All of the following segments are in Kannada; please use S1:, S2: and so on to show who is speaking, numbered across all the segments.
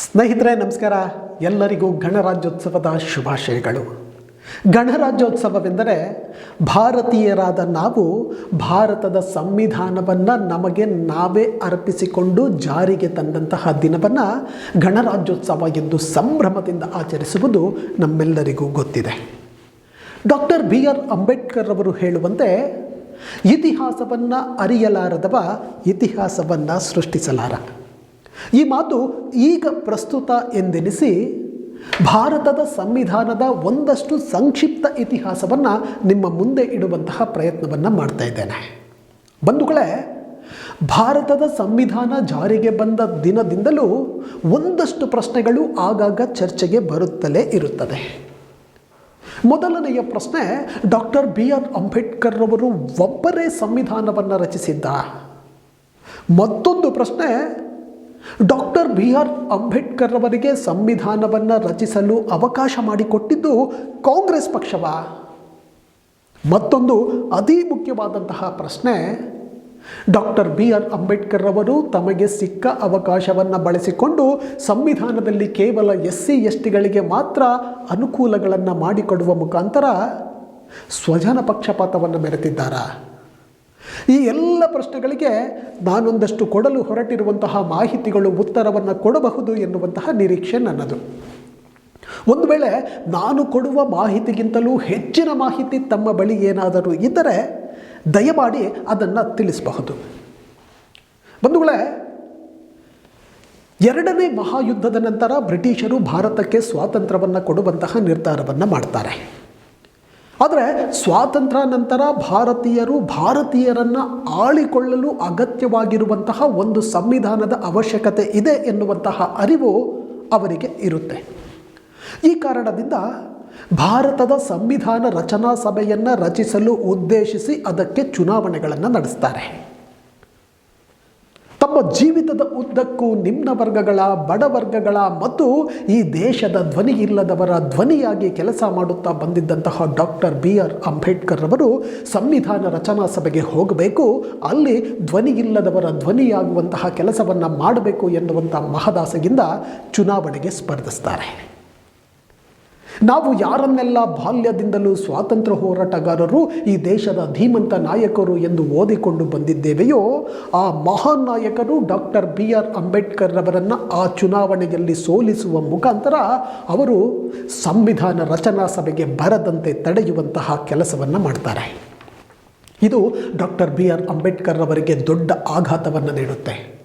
S1: ಸ್ನೇಹಿತರೆ, ನಮಸ್ಕಾರ. ಎಲ್ಲರಿಗೂ ಗಣರಾಜ್ಯೋತ್ಸವದ ಶುಭಾಶಯಗಳು. ಗಣರಾಜ್ಯೋತ್ಸವವೆಂದರೆ ಭಾರತೀಯರಾದ ನಾವು ಭಾರತದ ಸಂವಿಧಾನವನ್ನು ನಮಗೆ ನಾವೇ ಅರ್ಪಿಸಿಕೊಂಡು ಜಾರಿಗೆ ತಂದಂತಹ ದಿನವನ್ನು ಗಣರಾಜ್ಯೋತ್ಸವ ಎಂದು ಸಂಭ್ರಮದಿಂದ ಆಚರಿಸುವುದು ನಮ್ಮೆಲ್ಲರಿಗೂ ಗೊತ್ತಿದೆ. ಡಾಕ್ಟರ್ ಬಿ ಆರ್ ಅಂಬೇಡ್ಕರ್ ಅವರು ಹೇಳುವಂತೆ, ಇತಿಹಾಸವನ್ನು ಅರಿಯಲಾರದವ ಇತಿಹಾಸವನ್ನು ಸೃಷ್ಟಿಸಲಾರ. ಈ ಮಾತು ಈಗ ಪ್ರಸ್ತುತ ಎಂದೆನಿಸಿ ಭಾರತದ ಸಂವಿಧಾನದ ಒಂದಷ್ಟು ಸಂಕ್ಷಿಪ್ತ ಇತಿಹಾಸವನ್ನು ನಿಮ್ಮ ಮುಂದೆ ಇಡುವಂತಹ ಪ್ರಯತ್ನವನ್ನು ಮಾಡ್ತಾ ಇದ್ದೇನೆ. ಬಂಧುಗಳೇ, ಭಾರತದ ಸಂವಿಧಾನ ಜಾರಿಗೆ ಬಂದ ದಿನದಿಂದಲೂ ಒಂದಷ್ಟು ಪ್ರಶ್ನೆಗಳು ಆಗಾಗ ಚರ್ಚೆಗೆ ಬರುತ್ತಲೇ ಇರುತ್ತದೆ. ಮೊದಲನೆಯ ಪ್ರಶ್ನೆ, ಡಾಕ್ಟರ್ ಬಿ ಆರ್ ಅಂಬೇಡ್ಕರ್ ಅವರು ಒಬ್ಬರೇ ಸಂವಿಧಾನವನ್ನು ರಚಿಸಿದ್ದ. ಮತ್ತೊಂದು ಪ್ರಶ್ನೆ ಡಾಕ್ಟರ್ ಬಿ ಆರ್ ಅಂಬೇಡ್ಕರ್ ಅವರಿಗೆ ಸಂವಿಧಾನವನ್ನು ರಚಿಸಲು ಅವಕಾಶ ಮಾಡಿಕೊಟ್ಟಿದ್ದು ಕಾಂಗ್ರೆಸ್ ಪಕ್ಷವಾ? ಮತ್ತೊಂದು ಅತಿ ಮುಖ್ಯವಾದಂತಹ ಪ್ರಶ್ನೆ, ಡಾಕ್ಟರ್ ಬಿ ಆರ್ ಅಂಬೇಡ್ಕರ್ ಅವರು ತಮಗೆ ಸಿಕ್ಕ ಅವಕಾಶವನ್ನು ಬಳಸಿಕೊಂಡು ಸಂವಿಧಾನದಲ್ಲಿ ಕೇವಲ ಎಸ್ ಸಿ ಎಸ್ ಟಿಗಳಿಗೆ ಮಾತ್ರ ಅನುಕೂಲಗಳನ್ನು ಮಾಡಿಕೊಡುವ ಮುಖಾಂತರ ಸ್ವಜನ ಪಕ್ಷಪಾತವನ್ನು ಮೆರೆತಿದ್ದಾರಾ ಈ ಎಲ್ಲ ಪ್ರಶ್ನೆಗಳಿಗೆ ನಾನೊಂದಷ್ಟು ಕೊಡಲು ಹೊರಟಿರುವಂತಹ ಮಾಹಿತಿಗಳು ಉತ್ತರವನ್ನು ಕೊಡಬಹುದು ಎನ್ನುವಂತಹ ನಿರೀಕ್ಷೆ ನನ್ನದು. ಒಂದು ವೇಳೆ ನಾನು ಕೊಡುವ ಮಾಹಿತಿಗಿಂತಲೂ ಹೆಚ್ಚಿನ ಮಾಹಿತಿ ತಮ್ಮ ಬಳಿ ಏನಾದರೂ ಇದ್ದರೆ ದಯಮಾಡಿ ಅದನ್ನು ತಿಳಿಸಬಹುದು. ಬಂಧುಗಳೇ ಎರಡನೇ ಮಹಾಯುದ್ಧದ ನಂತರ ಬ್ರಿಟಿಷರು ಭಾರತಕ್ಕೆ ಸ್ವಾತಂತ್ರ್ಯವನ್ನು ಕೊಡುವಂತಹ ನಿರ್ಧಾರವನ್ನು ಮಾಡ್ತಾರೆ. ಆದರೆ ಸ್ವಾತಂತ್ರ್ಯ ನಂತರ ಭಾರತೀಯರು ಭಾರತೀಯರನ್ನು ಆಳಿಕೊಳ್ಳಲು ಅಗತ್ಯವಾಗಿರುವಂತಹ ಒಂದು ಸಂವಿಧಾನದ ಅವಶ್ಯಕತೆ ಇದೆ ಎನ್ನುವಂತಹ ಅರಿವು ಅವರಿಗೆ ಇರುತ್ತೆ. ಈ ಕಾರಣದಿಂದ ಭಾರತದ ಸಂವಿಧಾನ ರಚನಾ ಸಭೆಯನ್ನು ರಚಿಸಲು ಉದ್ದೇಶಿಸಿ ಅದಕ್ಕೆ ಚುನಾವಣೆಗಳನ್ನು ನಡೆಸ್ತಾರೆ. ತಮ್ಮ ಜೀವಿತದ ಉದ್ದಕ್ಕೂ ನಿಮ್ನ ವರ್ಗಗಳ ಬಡವರ್ಗಗಳ ಮತ್ತು ಈ ದೇಶದ ಧ್ವನಿ ಇಲ್ಲದವರ ಧ್ವನಿಯಾಗಿ ಕೆಲಸ ಮಾಡುತ್ತಾ ಬಂದಿದ್ದಂತಹ ಡಾಕ್ಟರ್ ಬಿ ಆರ್ ಅಂಬೇಡ್ಕರ್ ಅವರು ಸಂವಿಧಾನ ರಚನಾ ಸಭೆಗೆ ಹೋಗಬೇಕು. ಅಲ್ಲಿ ಧ್ವನಿ ಇಲ್ಲದವರ ಧ್ವನಿಯಾಗುವಂತಹ ಕೆಲಸವನ್ನು ಮಾಡಬೇಕು ಎನ್ನುವಂಥ ಮಹದಾಸೆಯಿಂದ ಚುನಾವಣೆಗೆ ಸ್ಪರ್ಧಿಸ್ತಾರೆ. ನಾವು ಯಾರನ್ನೆಲ್ಲ ಬಾಲ್ಯದಿಂದಲೂ ಸ್ವಾತಂತ್ರ್ಯ ಹೋರಾಟಗಾರರು, ಈ ದೇಶದ ಧೀಮಂತ ನಾಯಕರು ಎಂದು ಓದಿಕೊಂಡು ಬಂದಿದ್ದೇವೆಯೋ, ಆ ಮಹಾನ್ ನಾಯಕರು ಡಾಕ್ಟರ್ ಬಿ ಆರ್ ಅಂಬೇಡ್ಕರ್ ಅವರನ್ನು ಆ ಚುನಾವಣೆಯಲ್ಲಿ ಸೋಲಿಸುವ ಮುಖಾಂತರ ಅವರು ಸಂವಿಧಾನ ರಚನಾ ಸಭೆಗೆ ಬರದಂತೆ ತಡೆಯುವಂತಹ ಕೆಲಸವನ್ನು ಮಾಡ್ತಾರೆ. ಇದು ಡಾಕ್ಟರ್ ಬಿ ಆರ್ ಅಂಬೇಡ್ಕರ್ ಅವರಿಗೆ ದೊಡ್ಡ ಆಘಾತವನ್ನು ನೀಡುತ್ತೆ.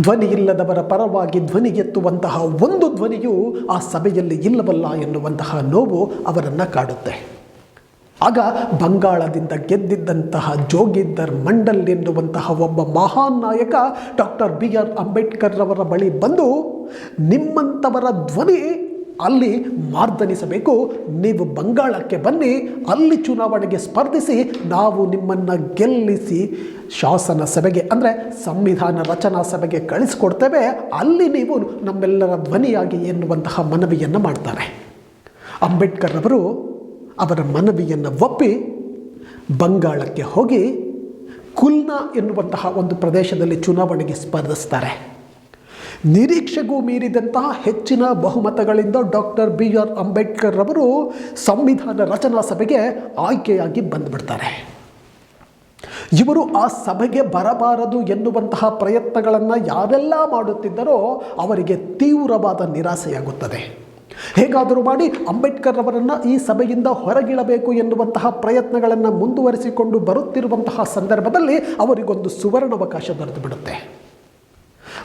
S1: ಧ್ವನಿ ಇಲ್ಲದವರ ಪರವಾಗಿ ಧ್ವನಿ ಎತ್ತುವಂತಹ ಒಂದು ಧ್ವನಿಯು ಆ ಸಭೆಯಲ್ಲಿ ಇಲ್ಲವಲ್ಲ ಎನ್ನುವಂತಹ ನೋವು ಅವರನ್ನು ಕಾಡುತ್ತೆ. ಆಗ ಬಂಗಾಳದಿಂದ ಗೆದ್ದಿದ್ದಂತಹ ಜೋಗಿದ್ದರ್ ಮಂಡಲ್ ಎನ್ನುವಂತಹ ಒಬ್ಬ ಮಹಾನ್ ನಾಯಕ ಡಾಕ್ಟರ್ ಬಿ ಆರ್ ಅಂಬೇಡ್ಕರ್ ಅವರ ಬಳಿ ಬಂದು ನಿಮ್ಮಂಥವರ ಧ್ವನಿ ಅಲ್ಲಿ ಮಾರ್ದನಿಸಬೇಕು, ನೀವು ಬಂಗಾಳಕ್ಕೆ ಬನ್ನಿ, ಅಲ್ಲಿ ಚುನಾವಣೆಗೆ ಸ್ಪರ್ಧಿಸಿ, ನಾವು ನಿಮ್ಮನ್ನು ಗೆಲ್ಲಿಸಿ ಶಾಸನ ಸಭೆಗೆ ಅಂದರೆ ಸಂವಿಧಾನ ರಚನಾ ಸಭೆಗೆ ಕಳಿಸ್ಕೊಡ್ತೇವೆ, ಅಲ್ಲಿ ನೀವು ನಮ್ಮೆಲ್ಲರ ಧ್ವನಿಯಾಗಿ ಎನ್ನುವಂತಹ ಮನವಿಯನ್ನು ಮಾಡ್ತಾರೆ. ಅಂಬೇಡ್ಕರ್ ಅವರು ಅವರ ಮನವಿಯನ್ನು ಒಪ್ಪಿ ಬಂಗಾಳಕ್ಕೆ ಹೋಗಿ ಕುಲ್ನಾ ಎನ್ನುವಂತಹ ಒಂದು ಪ್ರದೇಶದಲ್ಲಿ ಚುನಾವಣೆಗೆ ಸ್ಪರ್ಧಿಸ್ತಾರೆ. ನಿರೀಕ್ಷೆಗೂ ಮೀರಿದಂತಹ ಹೆಚ್ಚಿನ ಬಹುಮತಗಳಿಂದ ಡಾಕ್ಟರ್ ಬಿ ಆರ್ ಅಂಬೇಡ್ಕರ್ ಅವರು ಸಂವಿಧಾನ ರಚನಾ ಸಭೆಗೆ ಆಯ್ಕೆಯಾಗಿ ಬಂದುಬಿಡ್ತಾರೆ. ಇವರು ಆ ಸಭೆಗೆ ಬರಬಾರದು ಎನ್ನುವಂತಹ ಪ್ರಯತ್ನಗಳನ್ನು ಯಾರೆಲ್ಲ ಮಾಡುತ್ತಿದ್ದರೋ ಅವರಿಗೆ ತೀವ್ರವಾದ ನಿರಾಸೆಯಾಗುತ್ತದೆ. ಹೇಗಾದರೂ ಮಾಡಿ ಅಂಬೇಡ್ಕರ್ ಅವರನ್ನು ಈ ಸಭೆಯಿಂದ ಹೊರಗಿಳಬೇಕು ಎನ್ನುವಂತಹ ಪ್ರಯತ್ನಗಳನ್ನು ಮುಂದುವರಿಸಿಕೊಂಡು ಬರುತ್ತಿರುವಂತಹ ಸಂದರ್ಭದಲ್ಲಿ ಅವರಿಗೊಂದು ಸುವರ್ಣಾವಕಾಶ ದೊರೆತು ಬಿಡುತ್ತೆ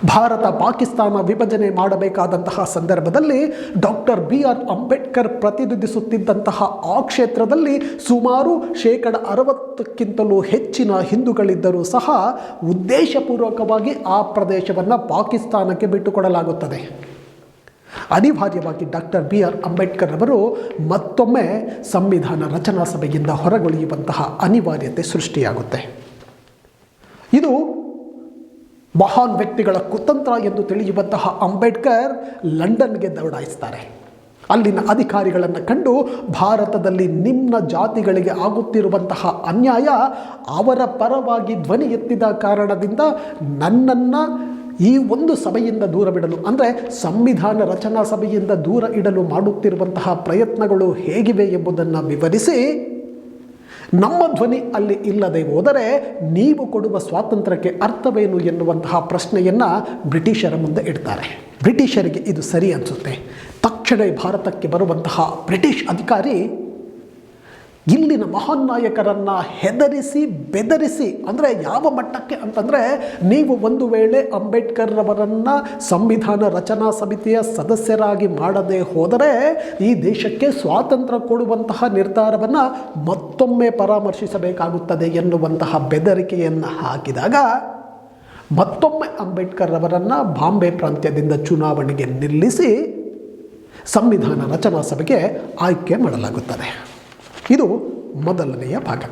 S1: ಭಾರತ ಪಾಕಿಸ್ತಾನ ವಿಭಜನೆ ಮಾಡಬೇಕಾದಂತಹ ಸಂದರ್ಭದಲ್ಲಿ ಡಾಕ್ಟರ್ ಬಿ ಆರ್ ಅಂಬೇಡ್ಕರ್ ಪ್ರತಿನಿಧಿಸುತ್ತಿದ್ದಂತಹ ಆ ಕ್ಷೇತ್ರದಲ್ಲಿ ಸುಮಾರು ಶೇಕಡ ಅರವತ್ತಕ್ಕಿಂತಲೂ ಹೆಚ್ಚಿನ ಹಿಂದೂಗಳಿದ್ದರೂ ಸಹ ಉದ್ದೇಶಪೂರ್ವಕವಾಗಿ ಆ ಪ್ರದೇಶವನ್ನು ಪಾಕಿಸ್ತಾನಕ್ಕೆ ಬಿಟ್ಟುಕೊಡಲಾಗುತ್ತದೆ. ಅನಿವಾರ್ಯವಾಗಿ ಡಾಕ್ಟರ್ ಬಿ ಆರ್ ಅಂಬೇಡ್ಕರ್ ಅವರು ಮತ್ತೊಮ್ಮೆ ಸಂವಿಧಾನ ರಚನಾ ಸಭೆಯಿಂದ ಹೊರಗುಳಿಯುವಂತಹ ಅನಿವಾರ್ಯತೆ ಸೃಷ್ಟಿಯಾಗುತ್ತೆ. ಇದು ಮಹಾನ್ ವ್ಯಕ್ತಿಗಳ ಕುತಂತ್ರ ಎಂದು ತಿಳಿಯುವಂತಹ ಅಂಬೇಡ್ಕರ್ ಲಂಡನ್ಗೆ ದೌಡಾಯಿಸ್ತಾರೆ. ಅಲ್ಲಿನ ಅಧಿಕಾರಿಗಳನ್ನು ಕಂಡು ಭಾರತದಲ್ಲಿ ನಿಮ್ಮ ಜಾತಿಗಳಿಗೆ ಆಗುತ್ತಿರುವಂತಹ ಅನ್ಯಾಯ ಅವರ ಪರವಾಗಿ ಧ್ವನಿ ಎತ್ತಿದ ಕಾರಣದಿಂದ ನನ್ನನ್ನು ಈ ಒಂದು ಸಭೆಯಿಂದ ದೂರವಿಡಲು ಅಂದರೆ ಸಂವಿಧಾನ ರಚನಾ ಸಭೆಯಿಂದ ದೂರ ಇಡಲು ಮಾಡುತ್ತಿರುವಂತಹ ಪ್ರಯತ್ನಗಳು ಹೇಗಿವೆ ಎಂಬುದನ್ನು ವಿವರಿಸಿ ನಮ್ಮ ಧ್ವನಿ ಅಲ್ಲಿ ಇಲ್ಲದೆ ಹೋದರೆ ನೀವು ಕೊಡುವ ಸ್ವಾತಂತ್ರ್ಯಕ್ಕೆ ಅರ್ಥವೇನು ಎನ್ನುವಂತಹ ಪ್ರಶ್ನೆಯನ್ನು ಬ್ರಿಟಿಷರ ಮುಂದೆ ಇಡ್ತಾರೆ. ಬ್ರಿಟಿಷರಿಗೆ ಇದು ಸರಿ ಅನಿಸುತ್ತೆ. ತಕ್ಷಣ ಭಾರತಕ್ಕೆ ಬರುವಂತಹ ಬ್ರಿಟಿಷ್ ಅಧಿಕಾರಿ ಇಲ್ಲಿನ ಮಹಾನ್ ನಾಯಕರನ್ನು ಹೆದರಿಸಿ, ಬೆದರಿಸಿ, ಅಂದರೆ ಯಾವ ಮಟ್ಟಕ್ಕೆ ಅಂತಂದರೆ ನೀವು ಒಂದು ವೇಳೆ ಅಂಬೇಡ್ಕರ್ ಅವರನ್ನು ಸಂವಿಧಾನ ರಚನಾ ಸಮಿತಿಯ ಸದಸ್ಯರಾಗಿ ಮಾಡದೇ ಹೋದರೆ ಈ ದೇಶಕ್ಕೆ ಸ್ವಾತಂತ್ರ್ಯ ಕೊಡುವಂತಹ ನಿರ್ಧಾರವನ್ನು ಮತ್ತೊಮ್ಮೆ ಪರಾಮರ್ಶಿಸಬೇಕಾಗುತ್ತದೆ ಎನ್ನುವಂತಹ ಬೆದರಿಕೆಯನ್ನು ಹಾಕಿದಾಗ ಮತ್ತೊಮ್ಮೆ ಅಂಬೇಡ್ಕರ್ ಅವರನ್ನು ಬಾಂಬೆ ಪ್ರಾಂತ್ಯದಿಂದ ಚುನಾವಣೆಗೆ ನಿಲ್ಲಿಸಿ ಸಂವಿಧಾನ ರಚನಾ ಸಭೆಗೆ ಆಯ್ಕೆ ಮಾಡಲಾಗುತ್ತದೆ. ಇದು ಮೊದಲನೆಯ ಭಾಗ.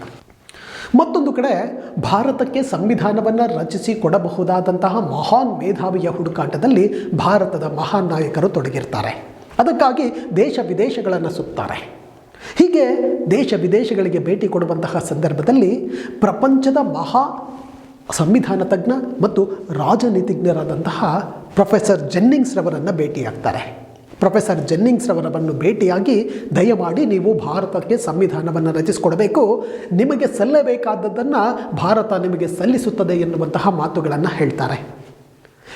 S1: ಮತ್ತೊಂದು ಕಡೆ ಭಾರತಕ್ಕೆ ಸಂವಿಧಾನವನ್ನು ರಚಿಸಿ ಕೊಡಬಹುದಾದಂತಹ ಮಹಾನ್ ಮೇಧಾವಿಯ ಹುಡುಕಾಟದಲ್ಲಿ ಭಾರತದ ಮಹಾನ್ ನಾಯಕರು ತೊಡಗಿರ್ತಾರೆ. ಅದಕ್ಕಾಗಿ ದೇಶ ವಿದೇಶಗಳನ್ನು ಸುತ್ತಾರೆ. ಹೀಗೆ ದೇಶ ವಿದೇಶಗಳಿಗೆ ಭೇಟಿ ಕೊಡುವಂತಹ ಸಂದರ್ಭದಲ್ಲಿ ಪ್ರಪಂಚದ ಮಹಾ ಸಂವಿಧಾನ ತಜ್ಞ ಮತ್ತು ರಾಜನೀತಿಜ್ಞರಾದಂತಹ ಪ್ರೊಫೆಸರ್ ಜೆನ್ನಿಂಗ್ಸ್ ರವರನ್ನು ಭೇಟಿಯಾಗ್ತಾರೆ. ಪ್ರೊಫೆಸರ್ ಜೆನ್ನಿಂಗ್ಸ್ ರವರನ್ನು ಭೇಟಿಯಾಗಿ ದಯಮಾಡಿ ನೀವು ಭಾರತಕ್ಕೆ ಸಂವಿಧಾನವನ್ನು ರಚಿಸಿಕೊಡಬೇಕು. ನಿಮಗೆ ಸಲ್ಲಬೇಕಾದದ್ದನ್ನು ಭಾರತ ನಿಮಗೆ ಸಲ್ಲಿಸುತ್ತದೆ ಎನ್ನುವಂತಹ ಮಾತುಗಳನ್ನು ಹೇಳ್ತಾರೆ.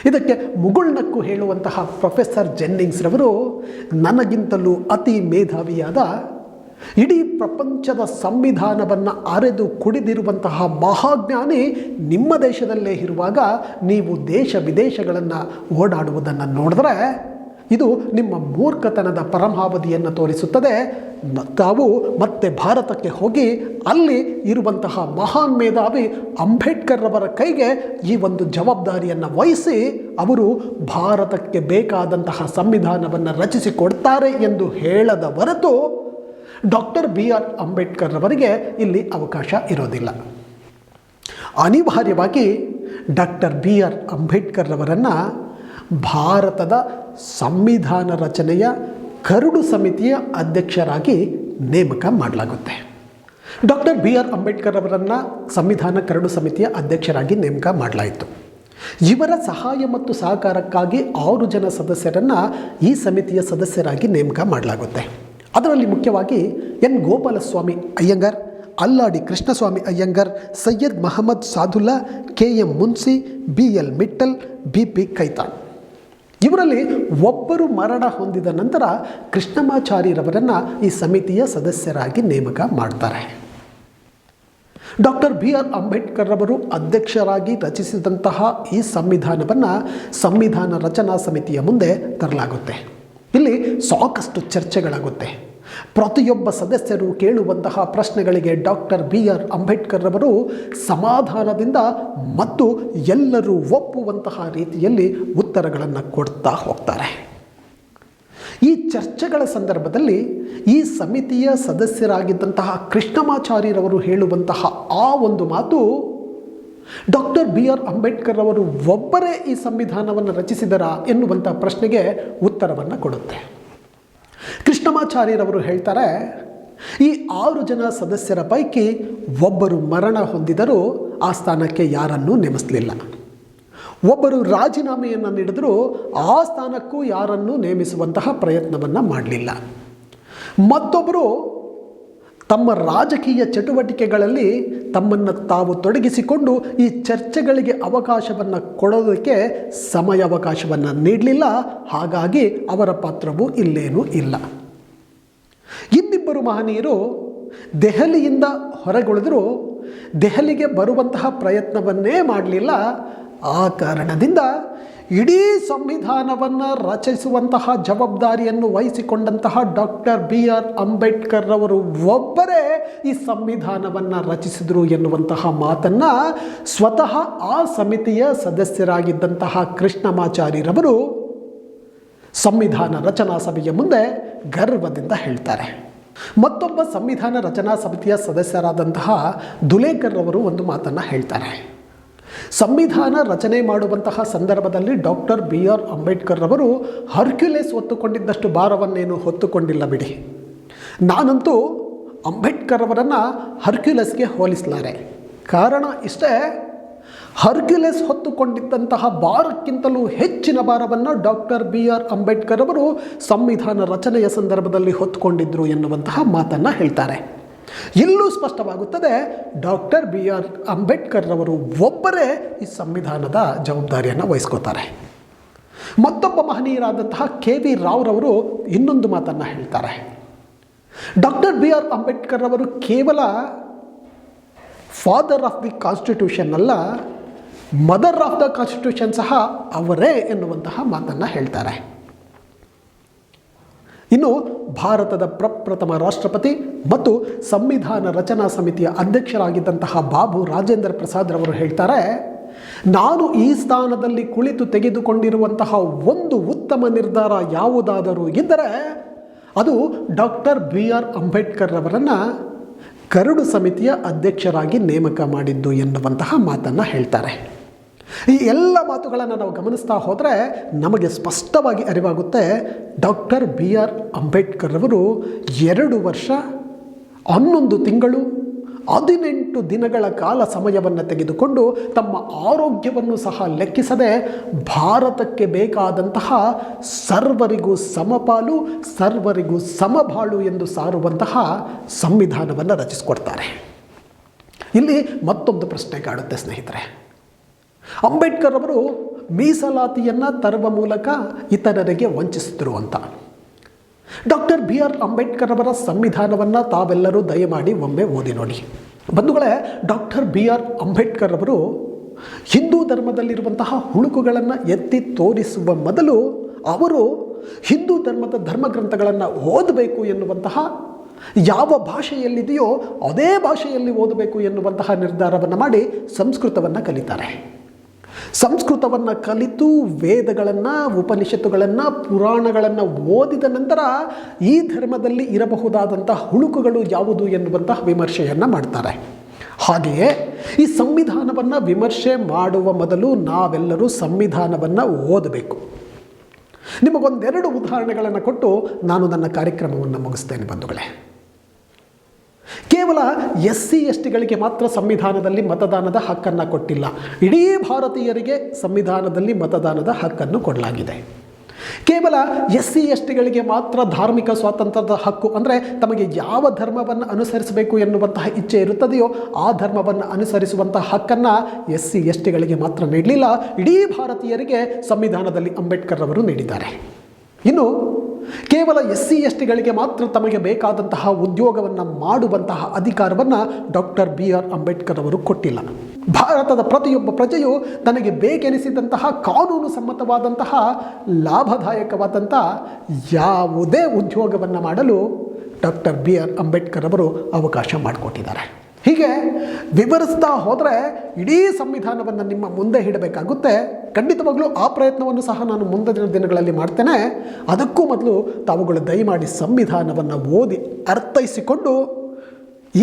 S1: ಇದಕ್ಕೆ ಮುಗುಳ್ನಕ್ಕು ಹೇಳುವಂತಹ ಪ್ರೊಫೆಸರ್ ಜೆನ್ನಿಂಗ್ಸ್ ರವರು ನನಗಿಂತಲೂ ಅತಿ ಮೇಧಾವಿಯಾದ ಇಡೀ ಪ್ರಪಂಚದ ಸಂವಿಧಾನವನ್ನು ಅರೆದು ಕುಡಿದಿರುವಂತಹ ಮಹಾಜ್ಞಾನಿ ನಿಮ್ಮ ದೇಶದಲ್ಲೇ ಇರುವಾಗ ನೀವು ದೇಶ ವಿದೇಶಗಳನ್ನು ಓಡಾಡುವುದನ್ನು ನೋಡಿದ್ರೆ ಇದು ನಿಮ್ಮ ಮೂರ್ಖತನದ ಪರಮಾವಧಿಯನ್ನು ತೋರಿಸುತ್ತದೆ. ತಾವು ಮತ್ತೆ ಭಾರತಕ್ಕೆ ಹೋಗಿ ಅಲ್ಲಿ ಇರುವಂತಹ ಮಹಾನ್ ಮೇಧಾವಿ ಅಂಬೇಡ್ಕರ್ ಅವರ ಕೈಗೆ ಈ ಒಂದು ಜವಾಬ್ದಾರಿಯನ್ನು ವಹಿಸಿ ಅವರು ಭಾರತಕ್ಕೆ ಬೇಕಾದಂತಹ ಸಂವಿಧಾನವನ್ನು ರಚಿಸಿಕೊಡ್ತಾರೆ ಎಂದು ಹೇಳದ ಹೊರತು ಡಾಕ್ಟರ್ ಬಿ ಆರ್ ಅಂಬೇಡ್ಕರ್ ಅವರಿಗೆ ಇಲ್ಲಿ ಅವಕಾಶ ಇರೋದಿಲ್ಲ. ಅನಿವಾರ್ಯವಾಗಿ ಡಾಕ್ಟರ್ ಬಿ ಆರ್ ಅಂಬೇಡ್ಕರ್ ಅವರನ್ನು ಭಾರತದ ಸಂವಿಧಾನ ರಚನೆಯ ಕರಡು ಸಮಿತಿಯ ಅಧ್ಯಕ್ಷರಾಗಿ ನೇಮಕ ಮಾಡಲಾಗುತ್ತೆ. ಡಾಕ್ಟರ್ ಬಿ ಆರ್ ಅಂಬೇಡ್ಕರ್ ಅವರನ್ನು ಸಂವಿಧಾನ ಕರಡು ಸಮಿತಿಯ ಅಧ್ಯಕ್ಷರಾಗಿ ನೇಮಕ ಮಾಡಲಾಯಿತು. ಇವರ ಸಹಾಯ ಮತ್ತು ಸಹಕಾರಕ್ಕಾಗಿ ಆರು ಜನ ಸದಸ್ಯರನ್ನು ಈ ಸಮಿತಿಯ ಸದಸ್ಯರಾಗಿ ನೇಮಕ ಮಾಡಲಾಗುತ್ತೆ. ಅದರಲ್ಲಿ ಮುಖ್ಯವಾಗಿ N. Gopalaswamy Ayyangar, Alladi Krishnaswamy Ayyangar, Syed Mohammad Saadulla, K. M. Munshi, B. L. Mittal, B. P. Khaitan ಇವರಲ್ಲಿ ಒಬ್ಬರು ಮರಣ ಹೊಂದಿದ ನಂತರ ಕೃಷ್ಣಮಾಚಾರ್ಯರವರನ್ನು ಈ ಸಮಿತಿಯ ಸದಸ್ಯರಾಗಿ ನೇಮಕ ಮಾಡ್ತಾರೆ. ಡಾಕ್ಟರ್ ಬಿ ಆರ್ ಅಂಬೇಡ್ಕರ್ ಅವರು ಅಧ್ಯಕ್ಷರಾಗಿ ರಚಿಸಿದಂತಹ ಈ ಸಂವಿಧಾನವನ್ನು ಸಂವಿಧಾನ ರಚನಾ ಸಮಿತಿಯ ಮುಂದೆ ತರಲಾಗುತ್ತೆ. ಇಲ್ಲಿ ಸಾಕಷ್ಟು ಚರ್ಚೆಗಳಾಗುತ್ತೆ. ಪ್ರತಿಯೊಬ್ಬ ಸದಸ್ಯರು ಕೇಳುವಂತಹ ಪ್ರಶ್ನೆಗಳಿಗೆ ಡಾಕ್ಟರ್ ಬಿ ಆರ್ ಅಂಬೇಡ್ಕರ್ ಅವರು ಸಮಾಧಾನದಿಂದ ಮತ್ತು ಎಲ್ಲರೂ ಒಪ್ಪುವಂತಹ ರೀತಿಯಲ್ಲಿ ಉತ್ತರಗಳನ್ನು ಕೊಡ್ತಾ ಹೋಗ್ತಾರೆ. ಈ ಚರ್ಚೆಗಳ ಸಂದರ್ಭದಲ್ಲಿ ಈ ಸಮಿತಿಯ ಸದಸ್ಯರಾಗಿದ್ದಂತಹ ಕೃಷ್ಣಮಾಚಾರ್ಯರವರು ಹೇಳುವಂತಹ ಆ ಒಂದು ಮಾತು ಡಾಕ್ಟರ್ ಬಿ ಆರ್ ಅಂಬೇಡ್ಕರ್ ಅವರು ಒಬ್ಬರೇ ಈ ಸಂವಿಧಾನವನ್ನು ರಚಿಸಿದರಾ ಎನ್ನುವಂಥ ಪ್ರಶ್ನೆಗೆ ಉತ್ತರವನ್ನು ಕೊಡುತ್ತೆ. ಕೃಷ್ಣಮಾಚಾರ್ಯರವರು ಹೇಳ್ತಾರೆ, ಈ ಆರು ಜನ ಸದಸ್ಯರ ಪೈಕಿ ಒಬ್ಬರು ಮರಣ ಹೊಂದಿದರೂ ಆ ಸ್ಥಾನಕ್ಕೆ ಯಾರನ್ನೂ ನೇಮಿಸಲಿಲ್ಲ. ಒಬ್ಬರು ರಾಜೀನಾಮೆಯನ್ನು ನೀಡಿದರೂ ಆ ಸ್ಥಾನಕ್ಕೂ ಯಾರನ್ನೂ ನೇಮಿಸುವಂತಹ ಪ್ರಯತ್ನವನ್ನು ಮಾಡಲಿಲ್ಲ. ಮತ್ತೊಬ್ಬರು ತಮ್ಮ ರಾಜಕೀಯ ಚಟುವಟಿಕೆಗಳಲ್ಲಿ ತಮ್ಮನ್ನು ತಾವು ತೊಡಗಿಸಿಕೊಂಡು ಈ ಚರ್ಚೆಗಳಿಗೆ ಅವಕಾಶವನ್ನು ಕೊಡೋದಕ್ಕೆ ಸಮಯಾವಕಾಶವನ್ನು ನೀಡಲಿಲ್ಲ. ಹಾಗಾಗಿ ಅವರ ಪಾತ್ರವು ಇಲ್ಲೇನೂ ಇಲ್ಲ. ಇನ್ನಿಬ್ಬರು ಮಹನೀಯರು ದೆಹಲಿಯಿಂದ ಹೊರಗುಳಿದರೂ. ದೆಹಲಿಗೆ ಬರುವಂತಹ ಪ್ರಯತ್ನವನ್ನೇ ಮಾಡಲಿಲ್ಲ. ಆ ಕಾರಣದಿಂದ ಇಡೀ ಸಂವಿಧಾನವನ್ನು ರಚಿಸುವಂತಹ ಜವಾಬ್ದಾರಿಯನ್ನು ವಹಿಸಿಕೊಂಡಂತಹ ಡಾಕ್ಟರ್ ಬಿ ಆರ್ ಅಂಬೇಡ್ಕರ್ ಅವರು ಒಬ್ಬರೇ ಈ ಸಂವಿಧಾನವನ್ನು ರಚಿಸಿದರು ಎನ್ನುವಂತಹ ಮಾತನ್ನು ಸ್ವತಃ ಆ ಸಮಿತಿಯ ಸದಸ್ಯರಾಗಿದ್ದಂತಹ ಕೃಷ್ಣಮಾಚಾರ್ಯರವರು ಸಂವಿಧಾನ ರಚನಾ ಸಭೆಯ ಮುಂದೆ ಗರ್ವದಿಂದ ಹೇಳ್ತಾರೆ. ಮತ್ತೊಬ್ಬ ಸಂವಿಧಾನ ರಚನಾ ಸಮಿತಿಯ ಸದಸ್ಯರಾದಂತಹ ದುಲೇಕರ್ ಅವರು ಒಂದು ಮಾತನ್ನು ಹೇಳ್ತಾರೆ. ಸಂವಿಧಾನ ರಚನೆ ಮಾಡುವಂತಹ ಸಂದರ್ಭದಲ್ಲಿ ಡಾಕ್ಟರ್ ಬಿ ಆರ್ ಅಂಬೇಡ್ಕರ್ ಅವರು ಹರ್ಕ್ಯುಲೆಸ್ ಹೊತ್ತುಕೊಂಡಿದ್ದಷ್ಟು ಭಾರವನ್ನೇನು ಹೊತ್ತುಕೊಂಡಿಲ್ಲ ಬಿಡಿ. ನಾನಂತೂ ಅಂಬೇಡ್ಕರ್ ಅವರನ್ನು ಹರ್ಕ್ಯುಲಸ್ಗೆ ಹೋಲಿಸಲಾರೆ. ಕಾರಣ ಇಷ್ಟೇ, ಹರ್ಕ್ಯುಲೆಸ್ ಹೊತ್ತುಕೊಂಡಿದ್ದಂತಹ ಭಾರಕ್ಕಿಂತಲೂ ಹೆಚ್ಚಿನ ಭಾರವನ್ನು ಡಾಕ್ಟರ್ ಬಿ ಆರ್ ಅಂಬೇಡ್ಕರ್ ಅವರು ಸಂವಿಧಾನ ರಚನೆಯ ಸಂದರ್ಭದಲ್ಲಿ ಹೊತ್ತುಕೊಂಡಿದ್ದರು ಎನ್ನುವಂತಹ ಮಾತನ್ನು ಹೇಳ್ತಾರೆ. ಇಲ್ಲೂ ಸ್ಪಷ್ಟವಾಗುತ್ತದೆ, ಡಾಕ್ಟರ್ ಬಿ ಆರ್ ಅಂಬೇಡ್ಕರ್ ರವರು ಒಬ್ಬರೇ ಈ ಸಂವಿಧಾನದ ಜವಾಬ್ದಾರಿಯನ್ನು ವಹಿಸ್ಕೋತಾರೆ. ಮತ್ತೊಬ್ಬ ಮಹನೀಯರಾದಂತಹ ಕೆ ವಿ ರಾವ್ರವರು ಇನ್ನೊಂದು ಮಾತನ್ನು ಹೇಳ್ತಾರೆ. ಡಾಕ್ಟರ್ ಬಿ ಆರ್ ಅಂಬೇಡ್ಕರ್ ಅವರು ಕೇವಲ ಫಾದರ್ ಆಫ್ ದಿ ಕಾನ್ಸ್ಟಿಟ್ಯೂಷನ್ ಅಲ್ಲ, ಮದರ್ ಆಫ್ ದ ಕಾನ್ಸ್ಟಿಟ್ಯೂಷನ್ ಸಹ ಅವರೇ ಎನ್ನುವಂತಹ ಮಾತನ್ನು ಹೇಳ್ತಾರೆ. ಇನ್ನು ಭಾರತದ ಪ್ರಪ್ರಥಮ ರಾಷ್ಟ್ರಪತಿ ಮತ್ತು ಸಂವಿಧಾನ ರಚನಾ ಸಮಿತಿಯ ಅಧ್ಯಕ್ಷರಾಗಿದ್ದಂತಹ ಬಾಬು ರಾಜೇಂದ್ರ ಪ್ರಸಾದ್ ರವರು ಹೇಳ್ತಾರೆ, ನಾನು ಈ ಸ್ಥಾನದಲ್ಲಿ ಕುಳಿತು ತೆಗೆದುಕೊಂಡಿರುವಂತಹ ಒಂದು ಉತ್ತಮ ನಿರ್ಧಾರ ಯಾವುದಾದರೂ ಇದ್ದರೆ ಅದು ಡಾಕ್ಟರ್ ಬಿ ಆರ್ ಅಂಬೇಡ್ಕರ್ ಅವರನ್ನು ಕರಡು ಸಮಿತಿಯ ಅಧ್ಯಕ್ಷರಾಗಿ ನೇಮಕ ಮಾಡಿದ್ದು ಎನ್ನುವಂತಹ ಮಾತನ್ನು ಹೇಳ್ತಾರೆ. ಈ ಎಲ್ಲ ಮಾತುಗಳನ್ನು ನಾವು ಗಮನಿಸ್ತಾ ಹೋದರೆ ನಮಗೆ ಸ್ಪಷ್ಟವಾಗಿ ಅರಿವಾಗುತ್ತೆ ಡಾಕ್ಟರ್ ಬಿ ಆರ್ ಅಂಬೇಡ್ಕರ್ ಅವರು ಎರಡು ವರ್ಷ, ಹನ್ನೊಂದು ತಿಂಗಳು, ಹದಿನೆಂಟು ದಿನಗಳ ಕಾಲ ಸಮಯವನ್ನು ತೆಗೆದುಕೊಂಡು ತಮ್ಮ ಆರೋಗ್ಯವನ್ನು ಸಹ ಲೆಕ್ಕಿಸದೆ ಭಾರತಕ್ಕೆ ಬೇಕಾದಂತಹ ಸರ್ವರಿಗೂ ಸಮಪಾಲು, ಸರ್ವರಿಗೂ ಸಮಬಾಳು ಎಂದು ಸಾರುವಂತಹ ಸಂವಿಧಾನವನ್ನು ರಚಿಸಿಕೊಡ್ತಾರೆ. ಇಲ್ಲಿ ಮತ್ತೊಂದು ಪ್ರಶ್ನೆ ಕಾಡುತ್ತೆ ಸ್ನೇಹಿತರೆ. ಅಂಬೇಡ್ಕರ್ ಅವರು ಮೀಸಲಾತಿಯನ್ನು ತರುವ ಮೂಲಕ ಇತರರಿಗೆ ವಂಚಿಸಿದರು ಅಂತ. ಡಾಕ್ಟರ್ ಬಿ ಆರ್ ಅಂಬೇಡ್ಕರ್ ಅವರ ಸಂವಿಧಾನವನ್ನು ತಾವೆಲ್ಲರೂ ದಯಮಾಡಿ ಒಮ್ಮೆ ಓದಿ ನೋಡಿ. ಬಂಧುಗಳೇ, ಡಾಕ್ಟರ್ ಬಿ ಆರ್ ಅಂಬೇಡ್ಕರ್ ಅವರು ಹಿಂದೂ ಧರ್ಮದಲ್ಲಿರುವಂತಹ ಹುಳುಕುಗಳನ್ನು ಎತ್ತಿ ತೋರಿಸುವ ಮೊದಲು ಅವರು ಹಿಂದೂ ಧರ್ಮದ ಧರ್ಮಗ್ರಂಥಗಳನ್ನು ಓದಬೇಕು ಎನ್ನುವಂತಹ ಯಾವ ಭಾಷೆಯಲ್ಲಿದೆಯೋ ಅದೇ ಭಾಷೆಯಲ್ಲಿ ಓದಬೇಕು ಎನ್ನುವಂತಹ ನಿರ್ಧಾರವನ್ನು ಮಾಡಿ ಸಂಸ್ಕೃತವನ್ನು ಕಲಿತಾರೆ. ಸಂಸ್ಕೃತವನ್ನು ಕಲಿತು ವೇದಗಳನ್ನು, ಉಪನಿಷತ್ತುಗಳನ್ನು, ಪುರಾಣಗಳನ್ನು ಓದಿದ ನಂತರ ಈ ಧರ್ಮದಲ್ಲಿ ಇರಬಹುದಾದಂತಹ ಹುಳುಕುಗಳು ಯಾವುದು ಎನ್ನುವಂತಹ ವಿಮರ್ಶೆಯನ್ನು ಮಾಡ್ತಾರೆ. ಹಾಗೆಯೇ ಈ ಸಂವಿಧಾನವನ್ನು ವಿಮರ್ಶೆ ಮಾಡುವ ಮೊದಲು ನಾವೆಲ್ಲರೂ ಸಂವಿಧಾನವನ್ನು ಓದಬೇಕು. ನಿಮಗೊಂದೆರಡು ಉದಾಹರಣೆಗಳನ್ನು ಕೊಟ್ಟು ನಾನು ನನ್ನ ಕಾರ್ಯಕ್ರಮವನ್ನು ಮುಗಿಸ್ತೇನೆ ಬಂಧುಗಳೇ. ಕೇವಲ ಎಸ್ ಸಿ ಎಸ್ ಟಿಗಳಿಗೆ ಮಾತ್ರ ಸಂವಿಧಾನದಲ್ಲಿ ಮತದಾನದ ಹಕ್ಕನ್ನು ಕೊಟ್ಟಿಲ್ಲ. ಇಡೀ ಭಾರತೀಯರಿಗೆ ಸಂವಿಧಾನದಲ್ಲಿ ಮತದಾನದ ಹಕ್ಕನ್ನು ಕೊಡಲಾಗಿದೆ. ಕೇವಲ ಎಸ್ ಸಿ ಎಸ್ ಟಿಗಳಿಗೆ ಮಾತ್ರ ಧಾರ್ಮಿಕ ಸ್ವಾತಂತ್ರ್ಯದ ಹಕ್ಕು ಅಂದರೆ ತಮಗೆ ಯಾವ ಧರ್ಮವನ್ನು ಅನುಸರಿಸಬೇಕು ಎನ್ನುವಂತಹ ಇಚ್ಛೆ ಇರುತ್ತದೆಯೋ ಆ ಧರ್ಮವನ್ನು ಅನುಸರಿಸುವಂತಹ ಹಕ್ಕನ್ನು ಎಸ್ ಸಿ ಎಸ್ ಟಿಗಳಿಗೆ ಮಾತ್ರ ನೀಡಲಿಲ್ಲ. ಇಡೀ ಭಾರತೀಯರಿಗೆ ಸಂವಿಧಾನದಲ್ಲಿ ಅಂಬೇಡ್ಕರ್ ಅವರು ನೀಡಿದ್ದಾರೆ. ಇನ್ನು ಕೇವಲ ಎಸ್ ಸಿ ಎಸ್ ಟಿಗಳಿಗೆ ಮಾತ್ರ ತಮಗೆ ಬೇಕಾದಂತಹ ಉದ್ಯೋಗವನ್ನು ಮಾಡುವಂತಹ ಅಧಿಕಾರವನ್ನು ಡಾಕ್ಟರ್ ಬಿ ಆರ್ ಅಂಬೇಡ್ಕರ್ ಅವರು ಕೊಟ್ಟಿಲ್ಲ. ಭಾರತದ ಪ್ರತಿಯೊಬ್ಬ ಪ್ರಜೆಯು ತನಗೆ ಬೇಕೆನಿಸಿದಂತಹ ಕಾನೂನು ಸಮ್ಮತವಾದಂತಹ ಲಾಭದಾಯಕವಾದಂಥ ಯಾವುದೇ ಉದ್ಯೋಗವನ್ನು ಮಾಡಲು ಡಾಕ್ಟರ್ ಬಿ ಆರ್ ಅಂಬೇಡ್ಕರ್ ಅವರು ಅವಕಾಶ ಮಾಡಿಕೊಟ್ಟಿದ್ದಾರೆ. ಹೀಗೆ ವಿವರಿಸ್ತಾ ಹೋದರೆ ಇಡೀ ಸಂವಿಧಾನವನ್ನು ನಿಮ್ಮ ಮುಂದೆ ಇಡಬೇಕಾಗುತ್ತೆ. ಖಂಡಿತವಾಗ್ಲೂ ಆ ಪ್ರಯತ್ನವನ್ನು ಸಹ ನಾನು ಮುಂದಿನ ದಿನಗಳಲ್ಲಿ ಮಾಡ್ತೇನೆ. ಅದಕ್ಕೂ ಮೊದಲು ತಾವುಗಳು ದಯಮಾಡಿ ಸಂವಿಧಾನವನ್ನು ಓದಿ ಅರ್ಥೈಸಿಕೊಂಡು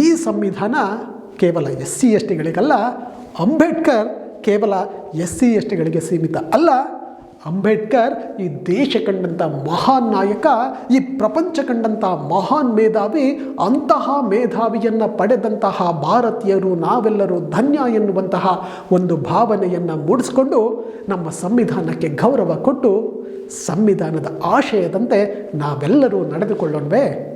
S1: ಈ ಸಂವಿಧಾನ ಕೇವಲ ಎಸ್ ಸಿ ಎಸ್ ಟಿಗಳಿಗಲ್ಲ ಅಂಬೇಡ್ಕರ್ ಕೇವಲ ಎಸ್ ಸಿ ಎಸ್ ಟಿಗಳಿಗೆ ಸೀಮಿತ ಅಲ್ಲ. ಅಂಬೇಡ್ಕರ್ ಈ ದೇಶ ಕಂಡಂಥ ಮಹಾನ್ ನಾಯಕ, ಈ ಪ್ರಪಂಚ ಕಂಡಂಥ ಮಹಾನ್ ಮೇಧಾವಿ, ಅಂತಹ ಮೇಧಾವಿಯನ್ನು ಪಡೆದಂತಹ ಭಾರತೀಯರು ನಾವೆಲ್ಲರೂ ಧನ್ಯ ಎನ್ನುವಂತಹ ಒಂದು ಭಾವನೆಯನ್ನು ಮೂಡಿಸಿಕೊಂಡು ನಮ್ಮ ಸಂವಿಧಾನಕ್ಕೆ ಗೌರವ ಕೊಟ್ಟು ಸಂವಿಧಾನದ ಆಶಯದಂತೆ ನಾವೆಲ್ಲರೂ ನಡೆದುಕೊಳ್ಳೋಣವೇ.